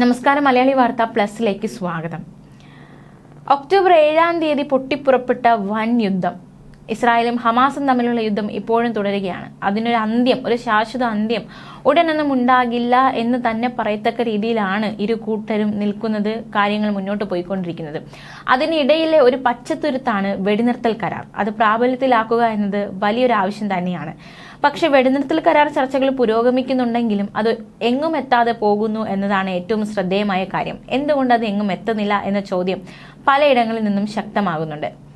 നമസ്കാരം മലയാളി വാർത്ത പ്ലസിലേക്ക് സ്വാഗതം. ഒക്ടോബർ ഏഴാം തീയതി പൊട്ടിപ്പുറപ്പെട്ട വൻ യുദ്ധം. ഇസ്രായേലും ഹമാസും തമ്മിലുള്ള യുദ്ധം ഇപ്പോഴും തുടരുകയാണ്. അതിനൊരു അന്ത്യം ഒരു ശാശ്വത അന്ത്യം ഉടനൊന്നും ഉണ്ടാകില്ല എന്ന് തന്നെ പറയത്തക്ക രീതിയിലാണ് ഇരു കൂട്ടരും നിൽക്കുന്നത് കാര്യങ്ങൾ മുന്നോട്ട് പോയിക്കൊണ്ടിരിക്കുന്നത്. അതിനിടയിലെ ഒരു പച്ചത്തുരുത്താണ് വെടിനിർത്തൽ കരാർ. അത് പ്രാബല്യത്തിലാക്കുക എന്നത് വലിയൊരു ആവശ്യം തന്നെയാണ്. പക്ഷെ വെടിനിർത്തൽ കരാർ ചർച്ചകൾ പുരോഗമിക്കുന്നുണ്ടെങ്കിലും അത് എങ്ങും എത്താതെ പോകുന്നു എന്നതാണ് ഏറ്റവും ശ്രദ്ധേയമായ കാര്യം. എന്തുകൊണ്ട് അത് എങ്ങും എത്തുന്നില്ല എന്ന ചോദ്യം പലയിടങ്ങളിൽ നിന്നും ശക്തമാകുന്നുണ്ട്.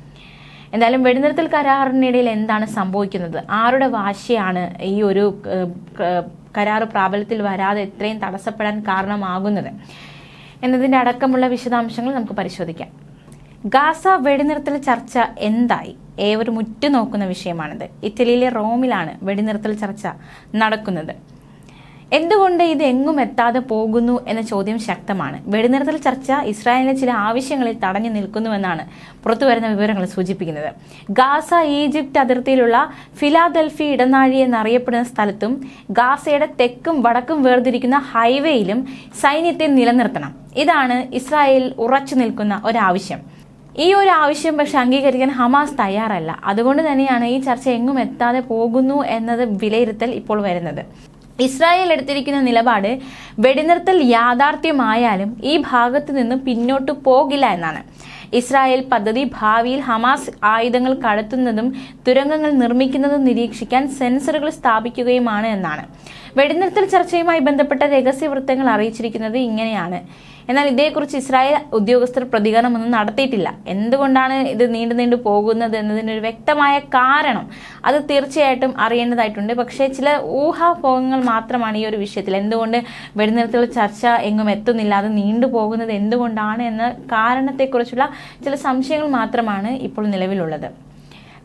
എന്തായാലും വെടിനിർത്തൽ കരാറിനിടയിൽ എന്താണ് സംഭവിക്കുന്നത്? ആരുടെ വാശിയാണ് ഈ ഒരു കരാർ പ്രാബല്യത്തിൽ വരാതെ ഇത്രയും തടസ്സപ്പെടാൻ കാരണമാകുന്നത്? എന്നതിന്റെ അടക്കമുള്ള വിശദാംശങ്ങൾ നമുക്ക് പരിശോധിക്കാം. ഗാസ വെടിനിർത്തൽ ചർച്ച എന്തായി? ഏവരും ഉറ്റുനോക്കുന്ന വിഷയമാണിത്. ഇറ്റലിയിലെ റോമിലാണ് വെടിനിർത്തൽ ചർച്ച നടക്കുന്നത്. എന്തുകൊണ്ട് ഇത് എങ്ങും എത്താതെ പോകുന്നു എന്ന ചോദ്യം ശക്തമാണ്. വെടിനിർത്തൽ ചർച്ച ഇസ്രായേലിലെ ചില ആവശ്യങ്ങളിൽ തടഞ്ഞു നിൽക്കുന്നുവെന്നാണ് പുറത്തുവരുന്ന വിവരങ്ങൾ സൂചിപ്പിക്കുന്നത്. ഗാസ ഈജിപ്ത് അതിർത്തിയിലുള്ള ഫിലാദൽഫി ഇടനാഴി എന്നറിയപ്പെടുന്ന സ്ഥലത്തും ഗാസയുടെ തെക്കും വടക്കും വേർതിരിക്കുന്ന ഹൈവേയിലും സൈന്യത്തെ നിലനിർത്തണം. ഇതാണ് ഇസ്രായേൽ ഉറച്ചു നിൽക്കുന്ന ഒരാവശ്യം. ഈ ഒരു ആവശ്യം പക്ഷെ അംഗീകരിക്കാൻ ഹമാസ് തയ്യാറല്ല. അതുകൊണ്ട് തന്നെയാണ് ഈ ചർച്ച എങ്ങും എത്താതെ പോകുന്നു എന്നത് വിലയിരുത്തൽ ഇപ്പോൾ വരുന്നത്. ഇസ്രായേൽ എടുത്തിരിക്കുന്ന നിലപാട് വെടിനിർത്തൽ യാഥാർത്ഥ്യമായാലും ഈ ഭാഗത്തു നിന്ന് പിന്നോട്ട് പോകില്ല എന്നാണ്. ഇസ്രായേൽ പദ്ധതി ഭാവിയിൽ ഹമാസ് ആയുധങ്ങൾ കടത്തുന്നതും തുരങ്കങ്ങൾ നിർമ്മിക്കുന്നതും നിരീക്ഷിക്കാൻ സെൻസറുകൾ സ്ഥാപിക്കുകയുമാണ് എന്നാണ്. വെടിനിർത്തൽ ചർച്ചയുമായി ബന്ധപ്പെട്ട രഹസ്യ വൃത്തങ്ങൾ അറിയിച്ചിരിക്കുന്നത് ഇങ്ങനെയാണ്. എന്നാൽ ഇതേക്കുറിച്ച് ഇസ്രായേൽ ഉദ്യോഗസ്ഥർ പ്രതികരണമൊന്നും നടത്തിയിട്ടില്ല. എന്തുകൊണ്ടാണ് ഇത് നീണ്ടു നീണ്ടു പോകുന്നത് എന്നതിനൊരു വ്യക്തമായ കാരണം അത് തീർച്ചയായിട്ടും അറിയേണ്ടതായിട്ടുണ്ട്. പക്ഷേ ചില ഊഹാഭോഗങ്ങൾ മാത്രമാണ് ഈ ഒരു വിഷയത്തിൽ. എന്തുകൊണ്ട് വെടിനിർത്തൽ ചർച്ച എങ്ങും എത്തുന്നില്ല? അത് നീണ്ടു പോകുന്നത് എന്തുകൊണ്ടാണ് എന്ന കാരണത്തെക്കുറിച്ചുള്ള ചില സംശയങ്ങൾ മാത്രമാണ് ഇപ്പോൾ നിലവിലുള്ളത്.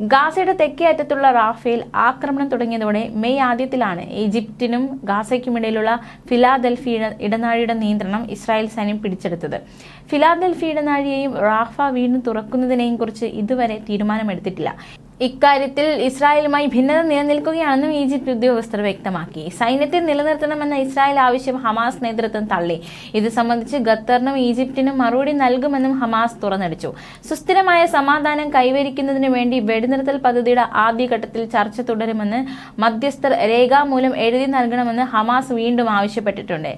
ഗാസയുടെ തെക്കേ അറ്റത്തുള്ള റാഫേൽ ആക്രമണം തുടങ്ങിയതോടെ മെയ് ആദ്യത്തിലാണ് ഈജിപ്തിനും ഗാസയ്ക്കുമിടയിലുള്ള ഫിലാദൽഫി ഇട- ഇടനാഴിയുടെ നിയന്ത്രണം ഇസ്രായേൽ സൈന്യം പിടിച്ചെടുത്തത്. ഫിലാദൽഫി ഇടനാഴിയെയും റാഫ വീണ്ടും തുറക്കുന്നതിനെയും കുറിച്ച് ഇതുവരെ തീരുമാനമെടുത്തിട്ടില്ല. ഇക്കാര്യത്തിൽ ഇസ്രായേലുമായി ഭിന്നത നിലനിൽക്കുകയാണെന്നും ഈജിപ്ത് ഉദ്യോഗസ്ഥർ വ്യക്തമാക്കി. സൈന്യത്തെ നിലനിർത്തണമെന്ന ഇസ്രായേൽ ആവശ്യം ഹമാസ് നേതൃത്വം തള്ളി. ഇത് സംബന്ധിച്ച് ഖത്തറിനും ഈജിപ്തിനും മറുപടി നൽകുമെന്നും ഹമാസ് തുറന്നടിച്ചു. സുസ്ഥിരമായ സമാധാനം കൈവരിക്കുന്നതിനു വേണ്ടി വെടിനിർത്തൽ പദ്ധതിയുടെ ആദ്യഘട്ടത്തിൽ ചർച്ച തുടരുമെന്ന് മധ്യസ്ഥർ രേഖാമൂലം എഴുതി നൽകണമെന്ന് ഹമാസ് വീണ്ടും ആവശ്യപ്പെട്ടിട്ടുണ്ട്.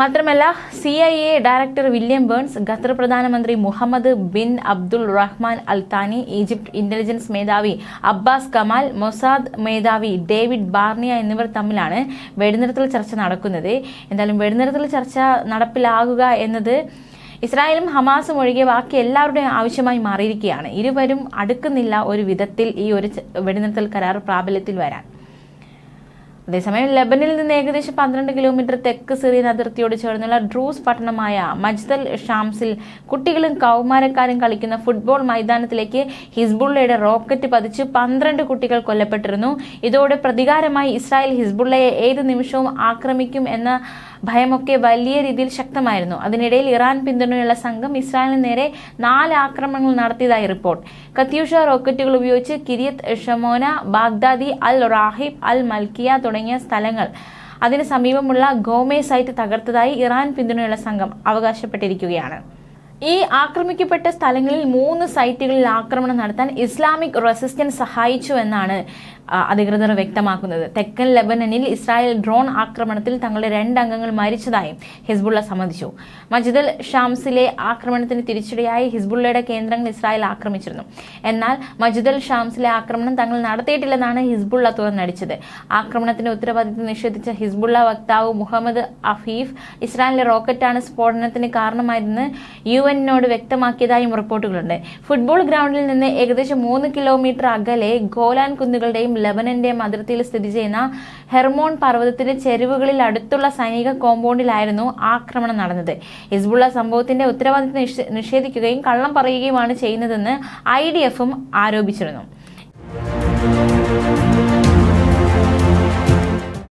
മാത്രമല്ല C I A director William Burns Qatar പ്രധാനമന്ത്രി Muhammad bin Abdul Rahman Al Thani Egypt intelligence മേധാവി അബ്ബാസ് കമാൽ മൊസാദ് മേധാവി ഡേവിഡ് ബാർണിയ എന്നിവർ തമ്മിലാണ് വെടിനിർത്തൽ ചർച്ച നടക്കുന്നത്. എന്തായാലും വെടിനിർത്തൽ ചർച്ച നടപ്പിലാകുക എന്നത് ഇസ്രായേലും ഹമാസും ഒഴികെ ബാക്കി എല്ലാവരുടെയും ആവശ്യമായി മാറിയിരിക്കുകയാണ്. ഇരുവരും അടുക്കുന്നില്ല ഒരു വിധത്തിൽ ഈ ഒരു വെടിനിർത്തൽ കരാർ പ്രാബല്യത്തിൽ വരാൻ. അതേസമയം ലെബനിൽ നിന്ന് ഏകദേശം പന്ത്രണ്ട് കിലോമീറ്റർ തെക്ക് സിറിയൻ അതിർത്തിയോട് ചേർന്നുള്ള ഡ്രൂസ് പട്ടണമായ മജ്ദൽ ഷാംസിൽ കുട്ടികളും കൗമാരക്കാരും കളിക്കുന്ന ഫുട്ബോൾ മൈതാനത്തിലേക്ക് ഹിസ്ബുള്ളയുടെ റോക്കറ്റ് പതിച്ച് പന്ത്രണ്ട് കുട്ടികൾ കൊല്ലപ്പെട്ടിരുന്നു. ഇതോടെ പ്രതികാരമായി ഇസ്രായേൽ ഹിസ്ബുള്ളയെ ഏത് നിമിഷവും ആക്രമിക്കും എന്ന ഭയമൊക്കെ വലിയ രീതിയിൽ ശക്തമായിരുന്നു. അതിനിടയിൽ ഇറാൻ പിന്തുണയുള്ള സംഘം ഇസ്രായേലിന് നേരെ നാല് ആക്രമണങ്ങൾ നടത്തിയതായി റിപ്പോർട്ട്. കത്യൂഷ റോക്കറ്റുകൾ ഉപയോഗിച്ച് Kiryat Shmona Baghdadi al Rahib al Malkiya തുടങ്ങിയ സ്ഥലങ്ങൾ അതിന് സമീപമുള്ള ഗോമേ സൈറ്റ് തകർത്തതായി ഇറാൻ പിന്തുണയുള്ള സംഘം അവകാശപ്പെട്ടിരിക്കുകയാണ്. ഈ ആക്രമിക്കപ്പെട്ട സ്ഥലങ്ങളിൽ മൂന്ന് സൈറ്റുകളിൽ ആക്രമണം നടത്താൻ ഇസ്ലാമിക് റെസിസ്റ്റൻസ് സഹായിച്ചു എന്നാണ് അധികൃതർ വ്യക്തമാക്കുന്നത്. തെക്കൻ ലെബനനിൽ ഇസ്രായേൽ ഡ്രോൺ ആക്രമണത്തിൽ തങ്ങളുടെ രണ്ട് അംഗങ്ങൾ മരിച്ചതായും ഹിസ്ബുള്ള സമ്മതിച്ചു. മജിദൽ ഷാംസിലെ ആക്രമണത്തിന് തിരിച്ചടിയായി ഹിസ്ബുള്ളയുടെ കേന്ദ്രങ്ങൾ ഇസ്രായേൽ ആക്രമിച്ചിരുന്നു. എന്നാൽ മജിദൽ ഷാംസിലെ ആക്രമണം തങ്ങൾ നടത്തിയിട്ടില്ലെന്നാണ് ഹിസ്ബുള്ള തുറന്നടിച്ചത്. ആക്രമണത്തിന്റെ ഉത്തരവാദിത്വം നിഷേധിച്ച ഹിസ്ബുള്ള വക്താവ് മുഹമ്മദ് അഫീഫ് ഇസ്രായേലിലെ റോക്കറ്റാണ് സ്ഫോടനത്തിന് കാരണമായതെന്ന് യു എന്നോട് വ്യക്തമാക്കിയതായും റിപ്പോർട്ടുകളുണ്ട്. ഫുട്ബോൾ ഗ്രൗണ്ടിൽ നിന്ന് ഏകദേശം മൂന്ന് കിലോമീറ്റർ അകലെ ഗോലാൻ കുന്നുകളുടെയും ലെബനന്റെയും അതിർത്തിയിൽ സ്ഥിതി ചെയ്യുന്ന ഹെർമോൺ പർവതത്തിന്റെ ചെരുവുകളിൽ അടുത്തുള്ള സൈനിക കോമ്പൗണ്ടിലായിരുന്നു ആക്രമണം നടന്നത്. ഹിസ്ബുള്ള സംഭവത്തിന്റെ ഉത്തരവാദിത്വം നിഷേധിക്കുകയും കള്ളം പറയുകയുമാണ് ചെയ്യുന്നതെന്ന് ഐ ഡി എഫും ആരോപിച്ചിരുന്നു.